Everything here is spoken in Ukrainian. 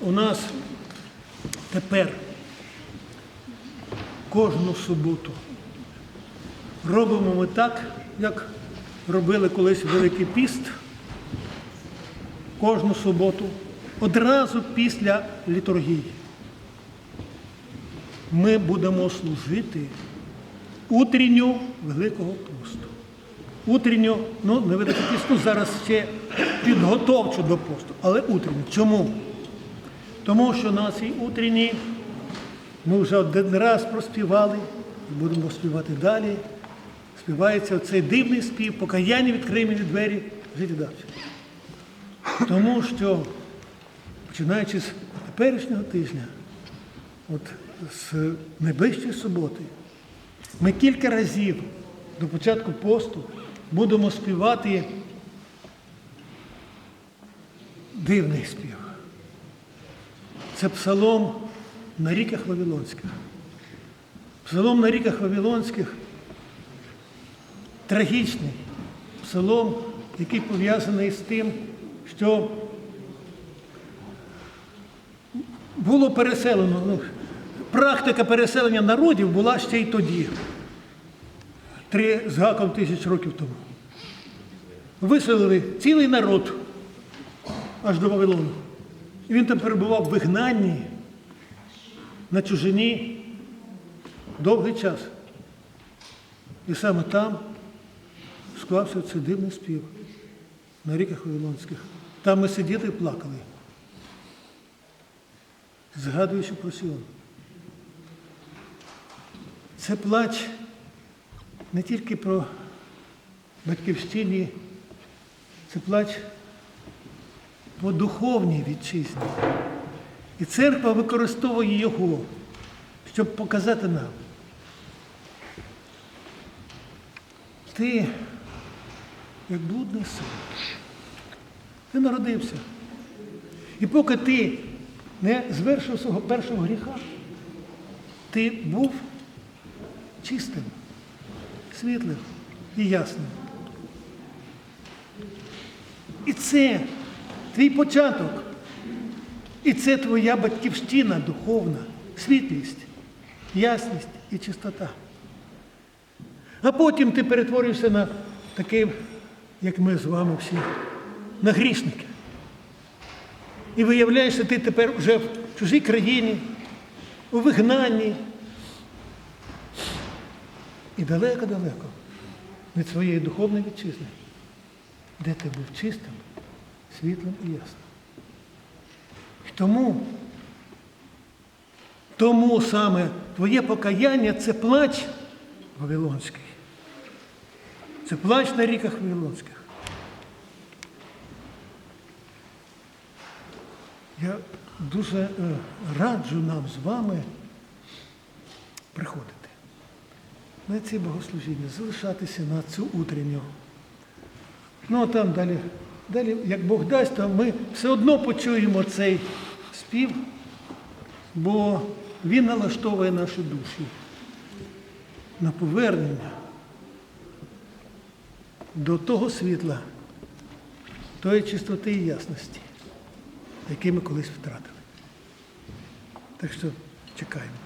у нас тепер кожну суботу робимо ми так, як робили колись Великий піст. Кожну суботу, одразу після літургії. Ми будемо служити утренню Великого посту. Утренню, ну, не Великий піст, ну, зараз ще підготовчу до посту, але утренню. Чому? Тому що на цій утренній ми вже один раз проспівали і будемо співати далі. Співається цей дивний спів, покаяння відкриє мені двері життєдавчі. Тому що, починаючи з теперішнього тижня, от з найближчої суботи, ми кілька разів до початку посту будемо співати дивний спів. Це псалом на ріках Вавилонських. Псалом на ріках Вавилонських трагічний псалом, який пов'язаний з тим, що було переселено. Ну, практика переселення народів була ще й тоді, три з гаком тисяч років тому. Виселили цілий народ аж до Вавилону. І він там перебував в вигнанні на чужині довгий час. І саме там склався цей дивний спів на ріках Вавилонських. Там ми сиділи і плакали, згадуючи про Сіон. Це плач не тільки про батьківщині, це плач по духовній вітчизні. І церква використовує його, щоб показати нам. Ти, як блудний син, ти народився. І поки ти не звершив свого першого гріха, ти був чистим, світлим і ясним. І це твій початок. І це твоя батьківщина духовна, світлість, ясність і чистота. А потім ти перетворюєшся на такий, як ми з вами всі, на грішники. І виявляєшся, ти тепер вже в чужій країні, у вигнанні. І далеко-далеко від своєї духовної вітчизни, де ти був чистим, світлим і ясним. Тому, тому саме твоє покаяння це плач Вавилонський. Це плач на ріках Вавилонських. Я дуже е, раджу нам з вами приходити на ці богослужіння, залишатися на цю утренню. Ну а там далі, далі, як Бог дасть, то ми все одно почуємо цей спів, бо він налаштовує наші душі на повернення до того світла, тої чистоти і ясності, які ми колись втратили. Так що чекаємо.